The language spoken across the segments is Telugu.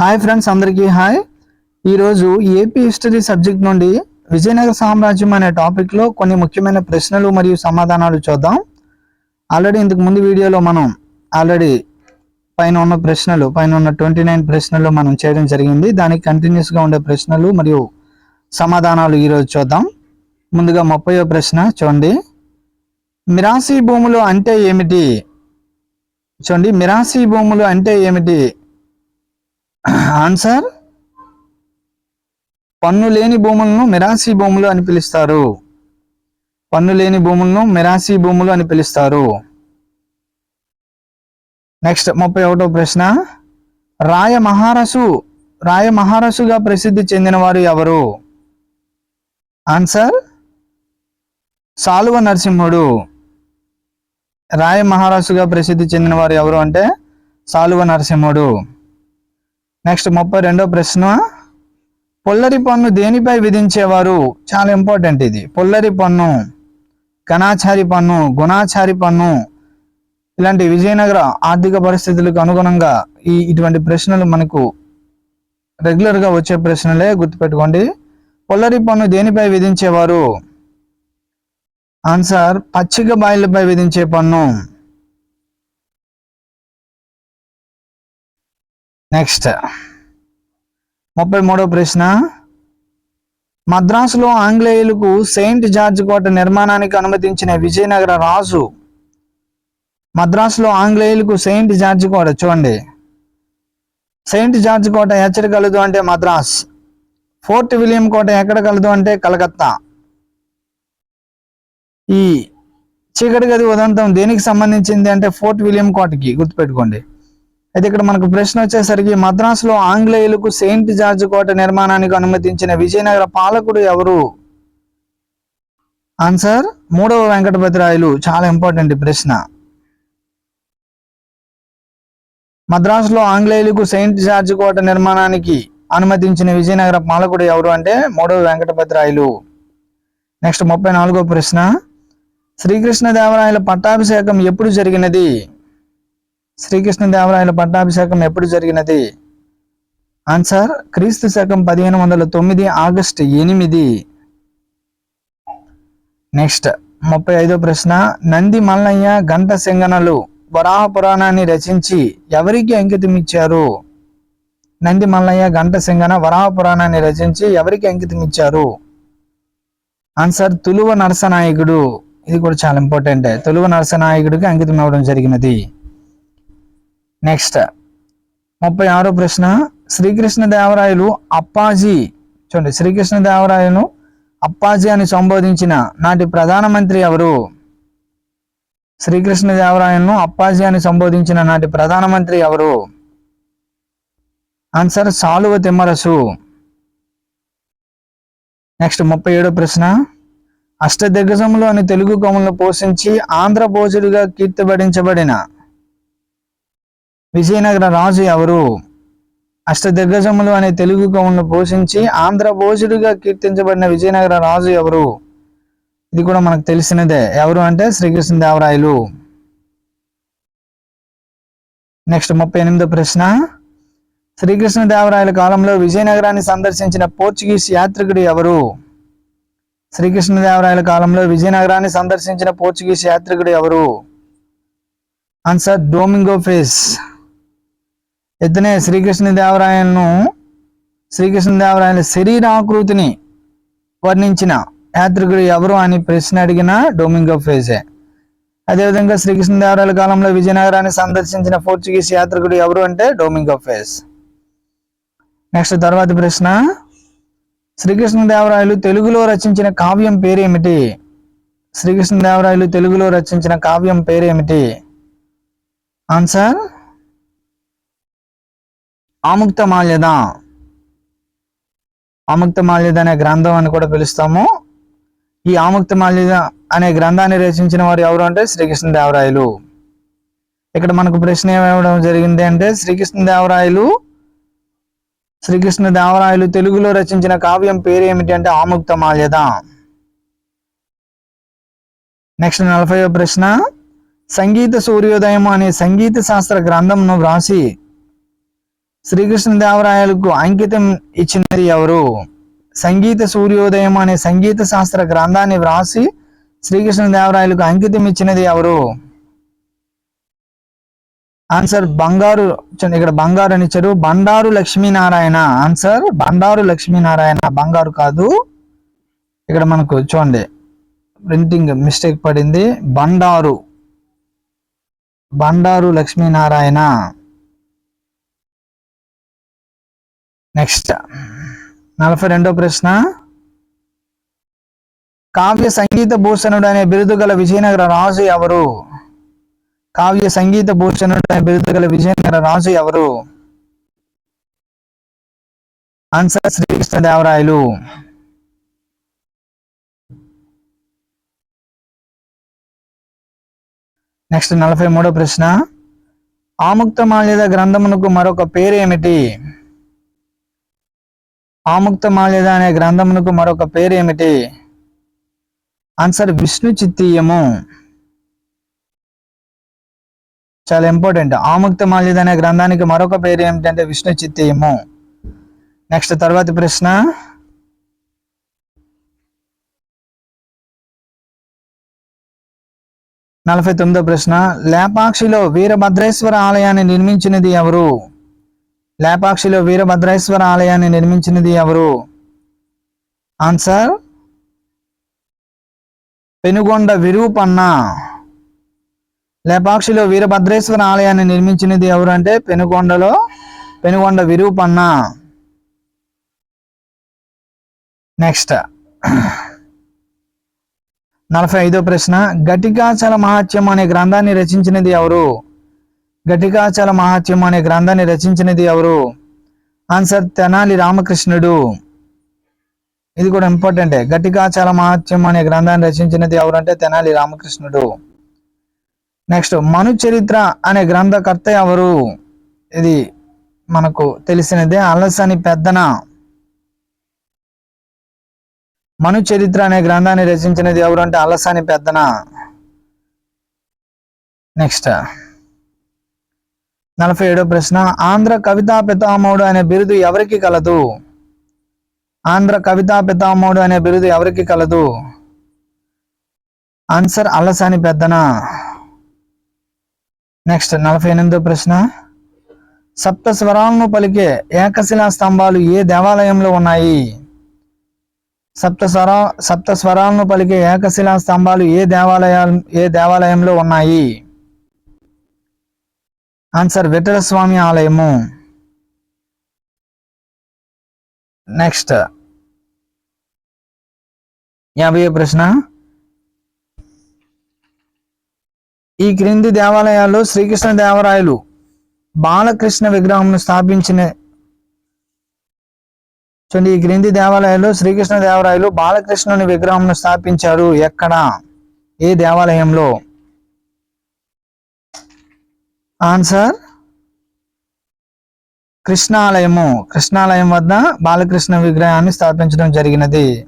హాయ్ ఫ్రెండ్స్ అందరికీ హాయ్. ఈరోజు ఏపీ హిస్టరీ సబ్జెక్ట్ నుండి విజయనగర సామ్రాజ్యం అనే టాపిక్లో కొన్ని ముఖ్యమైన ప్రశ్నలు మరియు సమాధానాలు చూద్దాం. ఆల్రెడీ ఇంతకు ముందు వీడియోలో మనం ఆల్రెడీ పైన ఉన్న ప్రశ్నలు పైన ఉన్న ట్వంటీ నైన్ ప్రశ్నలు మనం చేయడం జరిగింది. దానికి కంటిన్యూస్గా ఉండే ప్రశ్నలు మరియు సమాధానాలు ఈరోజు చూద్దాం. ముందుగా ముప్పయో ప్రశ్న చూడండి. మిరాసీ భూములు అంటే ఏమిటి? చూడండి మిరాసీ భూములు అంటే ఏమిటి? ఆన్సర్? పన్ను లేని భూములను మిరాసి భూములు అని పిలుస్తారు. పన్ను లేని భూములను మిరాసి భూములు అని పిలుస్తారు. నెక్స్ట్ ముప్పై ఒకటో ప్రశ్న. రాయ మహారసు రాయ మహారసుగా ప్రసిద్ధి చెందిన వారు ఎవరు? ఆన్సర్ సాలువ నరసింహుడు. రాయ మహారాసుగా ప్రసిద్ధి చెందిన వారు ఎవరు అంటే సాలువ నరసింహుడు. నెక్స్ట్ ముప్పై రెండో ప్రశ్న. పొల్లరి పన్ను దేనిపై విధించేవారు? చాలా ఇంపార్టెంట్ ఇది. పొల్లరి పన్ను ఘనాచారి పన్ను గుణాచారి పన్ను ఇలాంటి విజయనగర ఆర్థిక పరిస్థితులకు అనుగుణంగా ఈ ఇటువంటి ప్రశ్నలు మనకు రెగ్యులర్గా వచ్చే ప్రశ్నలే గుర్తుపెట్టుకోండి. పొల్లరి పన్ను దేనిపై విధించేవారు? ఆన్సర్ పచ్చిక బాయిలపై విధించే పన్ను నెక్స్ట్ ముప్పై మూడో ప్రశ్న. మద్రాసులో ఆంగ్లేయులకు సెయింట్ జార్జ్ కోట నిర్మాణానికి అనుమతించిన విజయనగర రాజు మద్రాసులో ఆంగ్లేయులకు సెయింట్ జార్జ్ కోట చూడండి. సెయింట్ జార్జ్ కోట ఎచ్చడి కలదు అంటే మద్రాస్. ఫోర్ట్ విలియం కోట ఎక్కడ కలదు అంటే కలకత్తా. ఈ చీకటి గది ఉదంతం దేనికి సంబంధించింది అంటే ఫోర్ట్ విలియం కోటకి గుర్తుపెట్టుకోండి. అయితే ఇక్కడ మనకు ప్రశ్న వచ్చేసరికి మద్రాసులో ఆంగ్లేయులకు సెయింట్ జార్జ్ కోట నిర్మాణానికి అనుమతించిన విజయనగర పాలకుడు ఎవరు? ఆన్సర్ మూడవ వెంకటపతిరాయలు చాలా ఇంపార్టెంట్ ప్రశ్న. మద్రాసులో ఆంగ్లేయులకు సెయింట్ జార్జ్ కోట నిర్మాణానికి అనుమతించిన విజయనగర పాలకుడు ఎవరు అంటే మూడవ వెంకటపతిరాయలు నెక్స్ట్ ముప్పై నాలుగో ప్రశ్న. శ్రీకృష్ణదేవరాయల పట్టాభిషేకం ఎప్పుడు జరిగినది? శ్రీకృష్ణదేవరాయల పట్టాభిషేకం ఎప్పుడు జరిగినది? ఆన్సర్ క్రీస్తు శకం పదిహేను వందల తొమ్మిది ఆగస్ట్ ఎనిమిది. నెక్స్ట్ ముప్పై ఐదో ప్రశ్న. నంది మల్లయ్య గంట సింగనలు వరాహ పురాణాన్ని రచించి ఎవరికి అంకితం ఇచ్చారు? నంది మల్లయ్య గంట సింగన వరాహ పురాణాన్ని రచించి ఎవరికి అంకితం ఇచ్చారు? ఆన్సర్ తులువ నరసనాయకుడు. ఇది కూడా చాలా ఇంపార్టెంట్ తులువ నరసనాయకుడికి అంకితం ఇవ్వడం జరిగినది. నెక్స్ట్ ముప్పై ఆరో ప్రశ్న. శ్రీకృష్ణదేవరాయలు అప్పాజీ. చూడండి శ్రీకృష్ణదేవరాయలను అప్పాజీ అని సంబోధించిన నాటి ప్రధానమంత్రి ఎవరు? శ్రీకృష్ణదేవరాయలను అప్పాజీ అని సంబోధించిన నాటి ప్రధానమంత్రి ఎవరు? ఆన్సర్ సాలువ తిమ్మరసు. నెక్స్ట్ ముప్పై ఏడో ప్రశ్న. అష్టదిగ్గజములు అని తెలుగు కవులను పోషించి ఆంధ్ర భోజుడిగా కీర్తిబడించబడిన విజయనగర రాజు ఎవరు? అష్టదిగ్గజములు అనే తెలుగు కవులను పోషించి ఆంధ్ర భోజుడిగా కీర్తించబడిన విజయనగర రాజు ఎవరు? ఇది కూడా మనకు తెలిసినదే. ఎవరు అంటే శ్రీకృష్ణదేవరాయలు. నెక్స్ట్ ముప్పై ఎనిమిదో ప్రశ్న. శ్రీకృష్ణదేవరాయల కాలంలో విజయనగరాన్ని సందర్శించిన పోర్చుగీస్ యాత్రికుడు ఎవరు? శ్రీకృష్ణదేవరాయల కాలంలో విజయనగరాన్ని సందర్శించిన పోర్చుగీస్ యాత్రికుడు ఎవరు? ఆన్సర్ డోమింగో ఫేస్ ఇతనే శ్రీకృష్ణదేవరాయలను శ్రీకృష్ణదేవరాయల శరీరాకృతిని వర్ణించిన యాత్రికుడు ఎవరు అని ప్రశ్న అడిగిన డొమింగో ఫేజే. అదేవిధంగా శ్రీకృష్ణదేవరాయల కాలంలో విజయనగరాన్ని సందర్శించిన పోర్చుగీస్ యాత్రికుడు ఎవరు అంటే డొమింగో ఫేజ్. నెక్స్ట్ తర్వాత ప్రశ్న. శ్రీకృష్ణదేవరాయలు తెలుగులో రచించిన కావ్యం పేరేమిటి? శ్రీకృష్ణదేవరాయలు తెలుగులో రచించిన కావ్యం పేరేమిటి? ఆన్సర్ ఆముక్త మాల్యద ఆముక్త మాల్యద అనే గ్రంథం అని కూడా పిలుస్తాము. ఈ ఆముక్త మాల్యద అనే గ్రంథాన్ని రచించిన వారు ఎవరు అంటే శ్రీకృష్ణదేవరాయలు. ఇక్కడ మనకు ప్రశ్న ఏమివ్వడం జరిగింది అంటే శ్రీకృష్ణదేవరాయలు శ్రీకృష్ణదేవరాయలు తెలుగులో రచించిన కావ్యం పేరు ఏమిటి అంటే ఆముక్త మాల్యద నెక్స్ట్ నలభై ప్రశ్న సంగీత సూర్యోదయం అనే సంగీత శాస్త్ర గ్రంథంను వ్రాసి శ్రీకృష్ణదేవరాయలకు అంకితం ఇచ్చినది ఎవరు? సంగీత సూర్యోదయం అనే సంగీత శాస్త్ర గ్రంథాన్ని వ్రాసి శ్రీకృష్ణదేవరాయలకు అంకితం ఇచ్చినది ఎవరు? ఆన్సర్ బంగారు ఇక్కడ బంగారు అని ఇచ్చారు. బండారు లక్ష్మీనారాయణ. ఆన్సర్ బండారు లక్ష్మీనారాయణ. బంగారు కాదు. ఇక్కడ మనకు చూడండి. ప్రింటింగ్ మిస్టేక్ పడింది. బండారు. బండారు లక్ష్మీనారాయణ. నెక్స్ట్ నలభై రెండో ప్రశ్న. కావ్య సంగీత భూషణుడు అనే బిరుదు గల విజయనగర రాజు ఎవరు? కావ్య సంగీత భూషణుడు అనే బిరుదు గల విజయనగర రాజు ఎవరు? ఆన్సర్ శ్రీకృష్ణదేవరాయలు. నెక్స్ట్ నలభై మూడో ప్రశ్న. ఆముక్త మాల్యద గ్రంథమునకు మరొక పేరు ఏమిటి ఆముక్త మాల్యద అనే గ్రంథమునకు మరొక పేరు ఏమిటి ఆన్సర్ విష్ణు చిత్తీయము. చాలా ఇంపార్టెంట్ ఆముక్త మాల్యద అనే గ్రంథానికి మరొక పేరు ఏమిటంటే విష్ణు చిత్తీయము. నెక్స్ట్ తర్వాతి ప్రశ్న. నలభై తొమ్మిదో ప్రశ్న. లేపాక్షిలో వీరభద్రేశ్వర ఆలయాన్ని నిర్మించినది ఎవరు? లేపాక్షిలో వీరభద్రేశ్వర ఆలయాన్ని నిర్మించినది ఎవరు? ఆన్సర్ పెనుగొండ విరూపన్న. లేపాక్షిలో వీరభద్రేశ్వర ఆలయాన్ని నిర్మించినది ఎవరు అంటే పెనుగొండలో పెనుగొండ విరూపన్న. నెక్స్ట్ నలభై ఐదో ప్రశ్న ఘటికాచల మహాత్యం అనే గ్రంథాన్ని రచించినది ఎవరు? ఘటికాచల మహాత్యం అనే గ్రంథాన్ని రచించినది ఎవరు? ఆన్సర్ తెనాలి రామకృష్ణుడు. ఇది కూడా ఇంపార్టెంటే. ఘటికాచల మహాత్యం అనే గ్రంథాన్ని రచించినది ఎవరు అంటే తెనాలి రామకృష్ణుడు. నెక్స్ట్ మను చరిత్ర అనే గ్రంథకర్త ఎవరు? ఇది మనకు తెలిసినదే అలసని పెద్దన. మను చరిత్ర అనే గ్రంథాన్ని రచించినది ఎవరు అంటే అలసాని పెద్దన. నెక్స్ట్ నలభై ఏడో ప్రశ్న ఆంధ్ర కవితా పితామహుడు అనే బిరుదు ఎవరికి కలదు? ఆంధ్ర కవితా పితామహుడు అనే బిరుదు ఎవరికి కలదు? ఆన్సర్ అలసాని పెద్దన. నెక్స్ట్ నలభై ఎనిమిదో ప్రశ్న. సప్త స్వరాలను పలికే ఏకశిలా స్తంభాలు ఏ దేవాలయంలో ఉన్నాయి? సప్త స్వర సప్త స్వరాలను పలికే ఏకశిలా స్తంభాలు ఏ దేవాలయాలు ఏ దేవాలయంలో ఉన్నాయి? ఆన్సర్ విఠల స్వామి ఆలయము. నెక్స్ట్. యాభై ప్రశ్న? ఈ క్రింది దేవాలయాల్లో శ్రీకృష్ణ దేవరాయలు బాలకృష్ణ విగ్రహంను స్థాపించిన చూడండి ఈ క్రింది దేవాలయాల్లో శ్రీకృష్ణ దేవరాయలు బాలకృష్ణుని విగ్రహంను స్థాపించారు. ఎక్కడ? ఏ దేవాలయంలో? ఆన్సర్ కృష్ణాలయము. కృష్ణాలయం వద్ద బాలకృష్ణ విగ్రహాన్ని స్థాపించడం జరిగినది.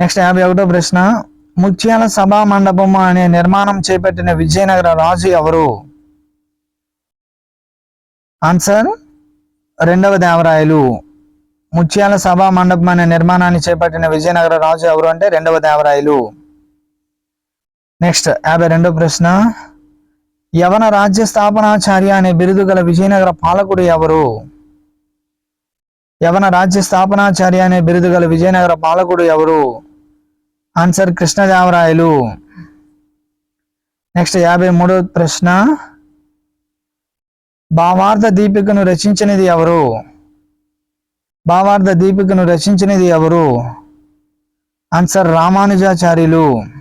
నెక్స్ట్ యాభై ఒకటో ప్రశ్న. ముత్యాల సభా మండపము అనే నిర్మాణం చేపట్టిన విజయనగర రాజు ఎవరు? ఆన్సర్ రెండవ దేవరాయలు. ముత్యాల సభా మండపం అనే నిర్మాణాన్ని చేపట్టిన విజయనగర రాజు ఎవరు అంటే రెండవ దేవరాయలు. నెక్స్ట్ యాభై రెండో ప్రశ్న. యవన రాజ్య స్థాపనాచార్య అనే బిరుదు గల విజయనగర పాలకుడు ఎవరు? యవన రాజ్య స్థాపనాచార్య అనే బిరుదు గల విజయనగర పాలకుడు ఎవరు? ఆన్సర్ కృష్ణదేవరాయలు. నెక్స్ట్ యాభై మూడో ప్రశ్న. భావార్థ దీపికను రచించినది ఎవరు? భావార్థ దీపికను రచించినది ఎవరు? ఆన్సర్ రామానుజాచార్యులు.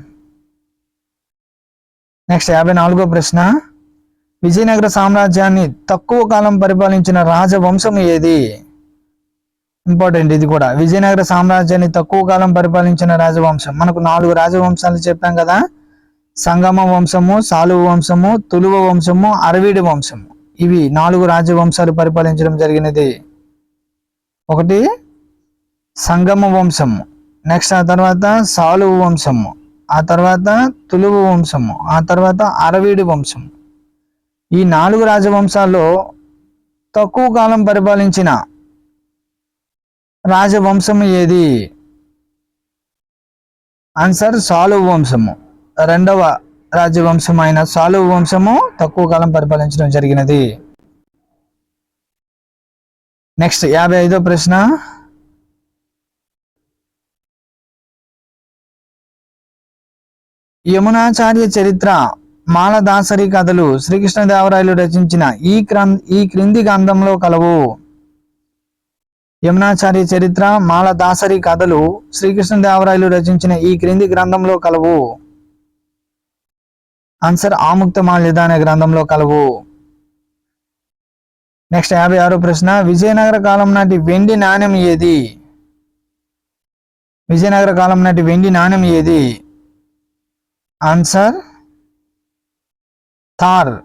నెక్స్ట్ యాభై నాలుగో ప్రశ్న. విజయనగర సామ్రాజ్యాన్ని తక్కువ కాలం పరిపాలించిన రాజవంశం ఏది? ఇంపార్టెంట్ ఇది కూడా. విజయనగర సామ్రాజ్యాన్ని తక్కువ కాలం పరిపాలించిన రాజవంశం. మనకు నాలుగు రాజవంశాలు చెప్పాం కదా. సంగమ వంశము సాలువ వంశము తులువ వంశము అరవీడి వంశము. ఇవి నాలుగు రాజవంశాలు పరిపాలించడం జరిగినది. ఒకటి సంగమ వంశము. నెక్స్ట్ ఆ తర్వాత సాలువ వంశము. ఆ తర్వాత తులువు వంశము ఆ తర్వాత అరవీడి వంశం. ఈ నాలుగు రాజవంశాల్లో తక్కువ కాలం పరిపాలించిన రాజవంశం ఏది? ఆన్సర్ సాలువ వంశము. రెండవ రాజవంశం అయిన సాలువ వంశము తక్కువ కాలం పరిపాలించడం జరిగినది. నెక్స్ట్ యాభై ఐదో ప్రశ్న. యమునాచార్య చరిత్ర మాలదాసరి కథలు శ్రీకృష్ణదేవరాయలు రచించిన ఈ క్రం ఈ క్రింది గ్రంథంలో కలవు. యమునాచార్య చరిత్ర మాలదాసరి కథలు శ్రీకృష్ణదేవరాయలు రచించిన ఈ క్రింది గ్రంథంలో కలవు. ఆన్సర్ ఆముక్త మాల్యద అనే గ్రంథంలో కలవు. నెక్స్ట్ యాభై ఆరో ప్రశ్న విజయనగర కాలం నాటి వెండి నాణ్యం ఏది? విజయనగర కాలం నాటి వెండి నాణ్యం ఏది? ఆన్సర్ థార్.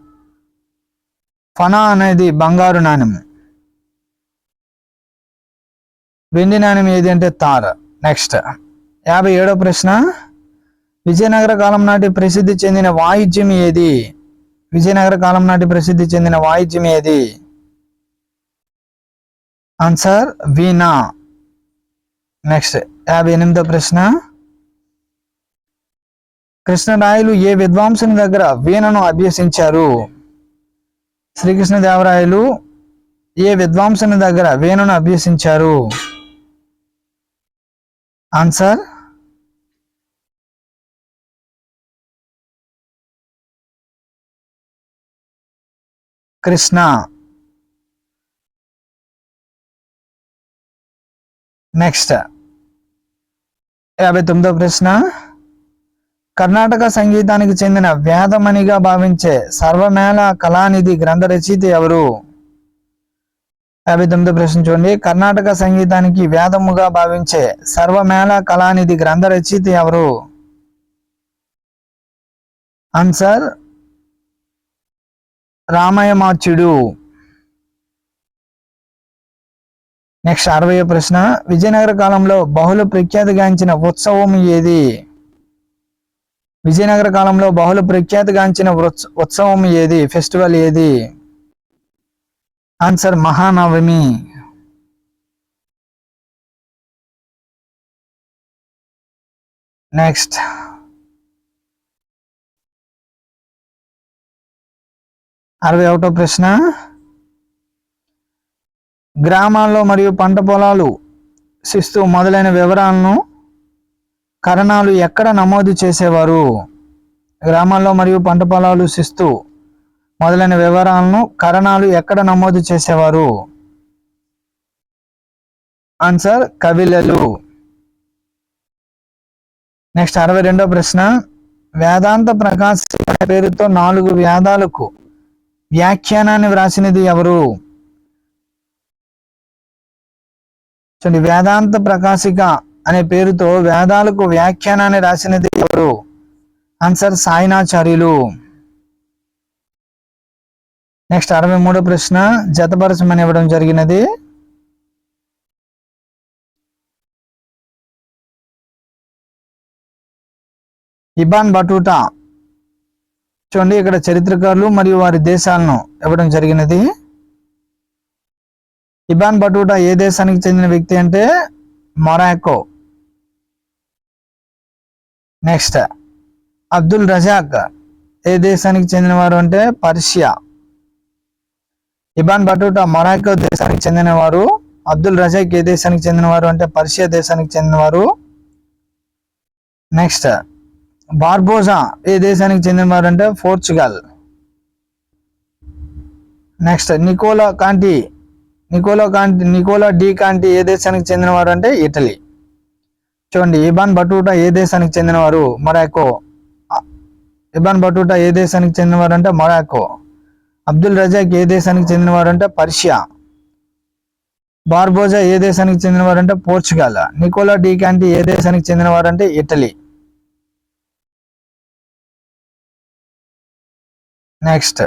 ఫనా అనేది బంగారు నాణ్యం వెండి నాణ్యం ఏది అంటే తార్ నెక్స్ట్. యాభై ఏడో ప్రశ్న. విజయనగర కాలం నాటి ప్రసిద్ధి చెందిన వాయిద్యం ఏది? విజయనగర కాలం నాటి ప్రసిద్ధి చెందిన వాయిద్యం ఏది? ఆన్సర్ వీణా. నెక్స్ట్. యాభై ఎనిమిదో ప్రశ్న. కృష్ణరాయలు ఏ విద్వాంసుని దగ్గర వీణను అభ్యసించారు? శ్రీకృష్ణదేవరాయలు ఏ విద్వాంసుని దగ్గర వీణను అభ్యసించారు? ఆన్సర్? కృష్ణ. నెక్స్ట్. యాభై తొమ్మిదో ప్రశ్న. కర్ణాటక సంగీతానికి చెందిన వేదమణిగా భావించే సర్వమేళ కళానిధి గ్రంథ రచయిత ఎవరు? యాభై తొమ్మిది ప్రశ్న చూడండి. కర్ణాటక సంగీతానికి వేదముగా భావించే సర్వమేళ కళానిధి గ్రంథ రచయిత ఎవరు? ఆన్సర్ రామయమాచ్యుడు. నెక్స్ట్ అరవై ప్రశ్న. విజయనగర కాలంలో బహుళ ప్రఖ్యాతిగాంచిన ఉత్సవం ఏది? విజయనగర కాలంలో బహుళ ప్రఖ్యాతిగాంచిన ఉత్సవం ఏది? ఫెస్టివల్ ఏది? ఆన్సర్ మహానవమి. నెక్స్ట్. అరవై ఒకటో ప్రశ్న. గ్రామాల్లో మరియు పంట పొలాలు శిస్తు మొదలైన వివరాలను కరణాలు ఎక్కడ నమోదు చేసేవారు? గ్రామాల్లో మరియు పంట పొలాలు శిస్తు మొదలైన వివరాలను కరణాలు ఎక్కడ నమోదు చేసేవారు? ఆన్సర్ కవిలలు. నెక్స్ట్ అరవై రెండో ప్రశ్న. వేదాంత ప్రకాశ్ పేరుతో నాలుగు వేదాలకు వ్యాఖ్యానాన్ని వ్రాసినది ఎవరు? చూడండి వేదాంత ప్రకాశిక అనే పేరుతో వేదాలకు వ్యాఖ్యానాన్ని రాసినది ఎవరు? ఆన్సర్ సాయినాచార్యులు. నెక్స్ట్ అరవై మూడో ప్రశ్న జతపరచమని ఇవ్వడం జరిగినది. Ibn Battuta. చూడండి ఇక్కడ చరిత్రకారులు మరియు వారి దేశాలను ఇవ్వడం జరిగినది. ఇబాన్ బటూటా ఏ దేశానికి చెందిన వ్యక్తి అంటే? మొరాకో నెక్స్ట్ అబ్దుల్ రజాక్ ఏ దేశానికి చెందినవారు అంటే పర్షియా. ఇబాన్ బటూటా మొరాకో దేశానికి చెందినవారు అబ్దుల్ రజాక్ ఏ దేశానికి చెందినవారు అంటే పర్షియా దేశానికి చెందినవారు. నెక్స్ట్ బార్బోజా ఏ దేశానికి చెందినవారు అంటే Portugal. Next Nicola Conti Nicola Conti Nicola de Conti ఏ దేశానికి చెందినవారు అంటే ఇటలీ. చూడండి ఇబాన్ బటూటా ఏ దేశానికి చెందినవారు? మొరాకో ఇబాన్ బటూటా ఏ దేశానికి చెందినవారు అంటే మొరాకో అబ్దుల్ రజాక్ ఏ దేశానికి చెందినవారు అంటే పర్షియా. బార్బోజా ఏ దేశానికి చెందినవారు అంటే పోర్చుగల్. నికోలా డి క్యాంటీ ఏ దేశానికి చెందినవారు అంటే ఇటలీ. నెక్స్ట్.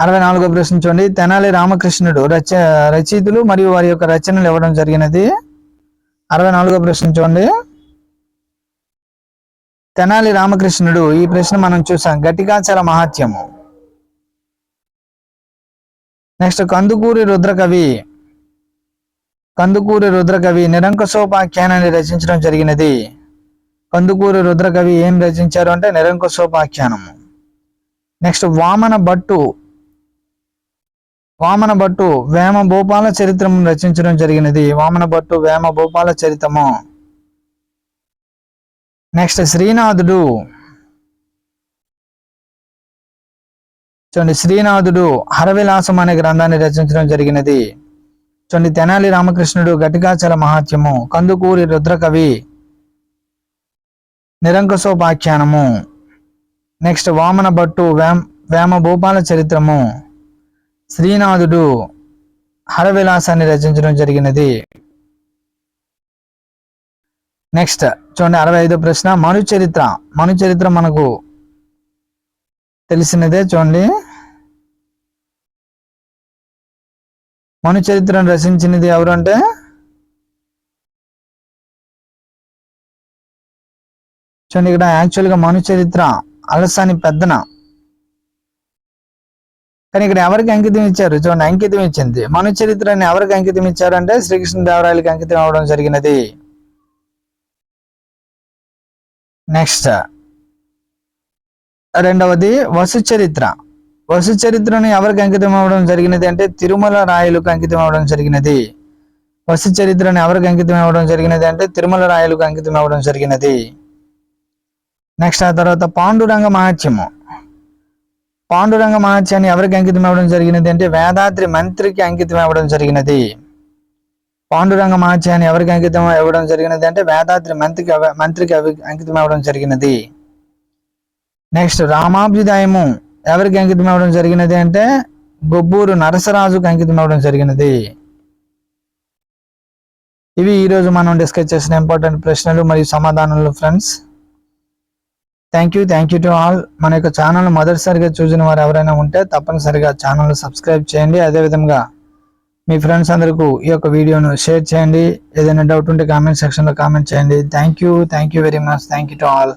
అరవై నాలుగో ప్రశ్న చూడండి. తెనాలి రామకృష్ణుడు రచ రచయితలు మరియు వారి యొక్క రచనలు ఇవ్వడం జరిగినది. అరవై నాలుగో ప్రశ్న చూడండి. తెనాలి రామకృష్ణుడు ఈ ప్రశ్న మనం చూసాం. గట్టికాచల మహాత్యము నెక్స్ట్ కందుకూరి రుద్రకవి. కందుకూరి రుద్రకవి నిరంకుశోపాఖ్యానాన్ని రచించడం జరిగినది. కందుకూరి రుద్రకవి ఏం రచించారు అంటే నిరంకుశోపాఖ్యానము. నెక్స్ట్ వామన భట్టు వామన భట్టు వేమ భూపాల చరిత్రము రచించడం జరిగినది. వామన భట్టు వేమ భూపాల చరిత్రము. నెక్స్ట్ శ్రీనాథుడు. చూడండి శ్రీనాథుడు హరవిలాసం అనే గ్రంథాన్ని రచించడం జరిగినది. చూడండి తెనాలి రామకృష్ణుడు ఘటికాచల మహాత్యము కందుకూరి రుద్రకవి నిరంకుశోపాఖ్యానము. నెక్స్ట్ వామన భట్టు వేమ వేమ భూపాల చరిత్రము. శ్రీనాథుడు హరవిలాసాన్ని రచించడం జరిగినది. నెక్స్ట్ చూడండి అరవై ఐదో ప్రశ్న మను చరిత్ర మను చరిత్ర మనకు తెలిసినదే చూడండి. మను చరిత్రను రచించినది ఎవరు అంటే? చూడండి ఇక్కడ యాక్చువల్గా మను చరిత్ర అలసాని పెద్దన. కానీ ఇక్కడ ఎవరికి అంకితం ఇచ్చారు? చూడండి అంకితం ఇచ్చింది. మను చరిత్రని ఎవరికి అంకితం ఇచ్చారు అంటే శ్రీకృష్ణదేవరాయలకి అంకితం అవ్వడం జరిగినది. నెక్స్ట్ రెండవది వసు చరిత్ర వసు చరిత్రను ఎవరికి అంకితం అవ్వడం జరిగినది అంటే తిరుమల రాయలకు అంకితం అవ్వడం జరిగినది. వసు చరిత్రను ఎవరికి అంకితం అవ్వడం జరిగినది అంటే తిరుమల రాయలకు అంకితం అవ్వడం జరిగినది. నెక్స్ట్ ఆ తర్వాత పాండురంగ మహాత్యము. పాండురంగ మహాత్యాన్ని ఎవరికి అంకితం అవ్వడం జరిగినది అంటే వేదాద్రి మంత్రికి అంకితం అవ్వడం జరిగినది. పాండురంగ మహాత్యాన్ని ఎవరికి అంకితం ఇవ్వడం జరిగినది అంటే వేదాద్రి మంత్రికి మంత్రికి అంకితం ఇవ్వడం జరిగినది. నెక్స్ట్ రామాభ్యుదాయము ఎవరికి అంకితం ఇవ్వడం జరిగినది అంటే గొబ్బూరు నరసరాజుకు అంకితం ఇవ్వడం జరిగినది. ఇవి ఈరోజు మనం డిస్కస్ చేసిన ఇంపార్టెంట్ ప్రశ్నలు మరియు సమాధానాలు friends. Thank you thank you to all మన యొక్క ఛానల్ మొదటిసారిగా చూసిన వారు ఎవరైనా ఉంటే తప్పనిసరిగా ఛానల్ సబ్స్క్రైబ్ చేయండి. అదేవిధంగా మీ ఫ్రెండ్స్ అందరికీ ఈ యొక్క వీడియోను షేర్ చేయండి. ఏదైనా డౌట్ ఉంటే కామెంట్ సెక్షన్లో కామెంట్ చేయండి. Thank you thank you very much thank you to all